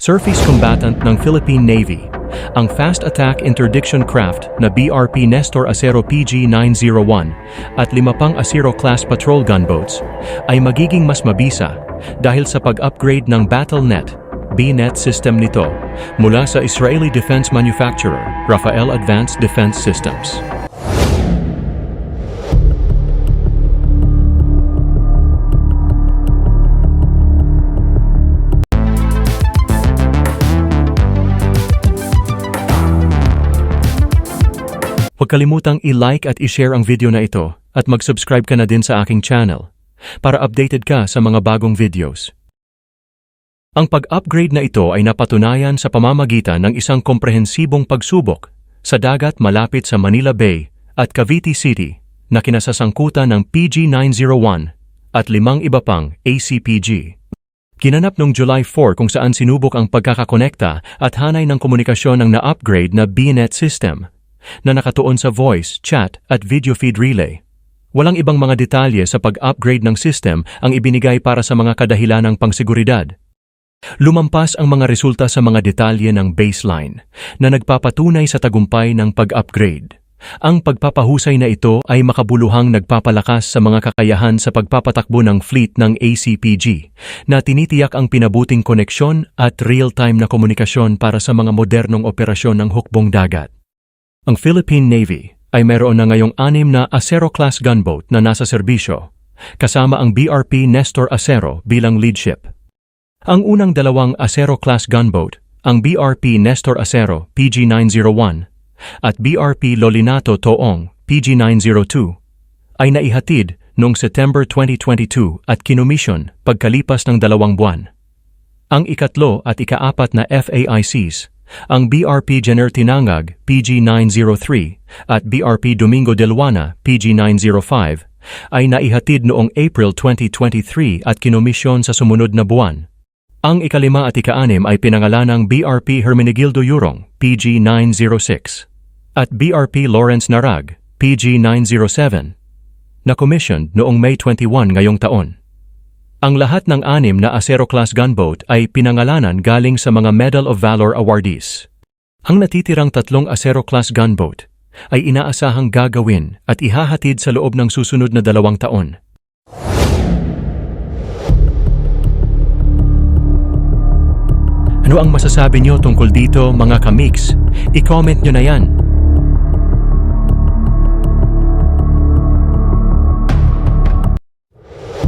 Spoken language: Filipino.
surface combatant ng Philippine Navy, ang Fast Attack Interdiction Craft na BRP Nestor Acero PG-901 at lima pang Acero-class patrol gunboats ay magiging mas mabisa dahil sa pag-upgrade ng BattleNet BNet system nito mula sa Israeli defense manufacturer Rafael Advanced Defense Systems. Huwag kalimutang i-like at i-share ang video na ito at mag-subscribe ka na din sa aking channel para updated ka sa mga bagong videos. Ang pag-upgrade na ito ay napatunayan sa pamamagitan ng isang komprehensibong pagsubok sa dagat malapit sa Manila Bay at Cavite City na kinasasangkutan ng PG-901 at limang iba pang ACPG. Ginanap noong July 4 kung saan sinubok ang pagkakakonekta at hanay ng komunikasyon ng na-upgrade na BNet system na nakatuon sa voice, chat at video feed relay. Walang ibang mga detalye sa pag-upgrade ng system ang ibinigay para sa mga kadahilanang pangseguridad. Lumampas ang mga resulta sa mga detalye ng baseline na nagpapatunay sa tagumpay ng pag-upgrade. Ang pagpapahusay na ito ay makabuluhang nagpapalakas sa mga kakayahan sa pagpapatakbo ng fleet ng ACPG na tinitiyak ang pinabuting koneksyon at real-time na komunikasyon para sa mga modernong operasyon ng hukbong dagat. Ang Philippine Navy ay mayroon na ngayong anim na Acero-class gunboat na nasa serbisyo, kasama ang BRP Nestor Acero bilang lead ship. Ang unang dalawang Acero-class gunboat, ang BRP Nestor Acero PG-901 at BRP Lolinato Toong PG-902, ay naihatid noong September 2022 at kinumisyon pagkalipas ng dalawang buwan. Ang ikatlo at ikaapat na FAICs ang BRP Jenner Tinangag PG903 at BRP Domingo Delwana PG905 ay naihatid noong April 2023 at kinomisyon sa sumunod na buwan. Ang ikalima at ikaanim ay pinangalanang BRP Hermenegildo Yurong PG906 at BRP Lawrence Narag PG907 na commissioned noong May 21 ngayong taon. Ang lahat ng anim na Acero-class gunboat ay pinangalanan galing sa mga Medal of Valor awardees. Ang natitirang tatlong Acero-class gunboat ay inaasahang gagawin at ihahatid sa loob ng susunod na dalawang taon. Ano ang masasabi niyo tungkol dito mga kamix? I-comment nyo na yan.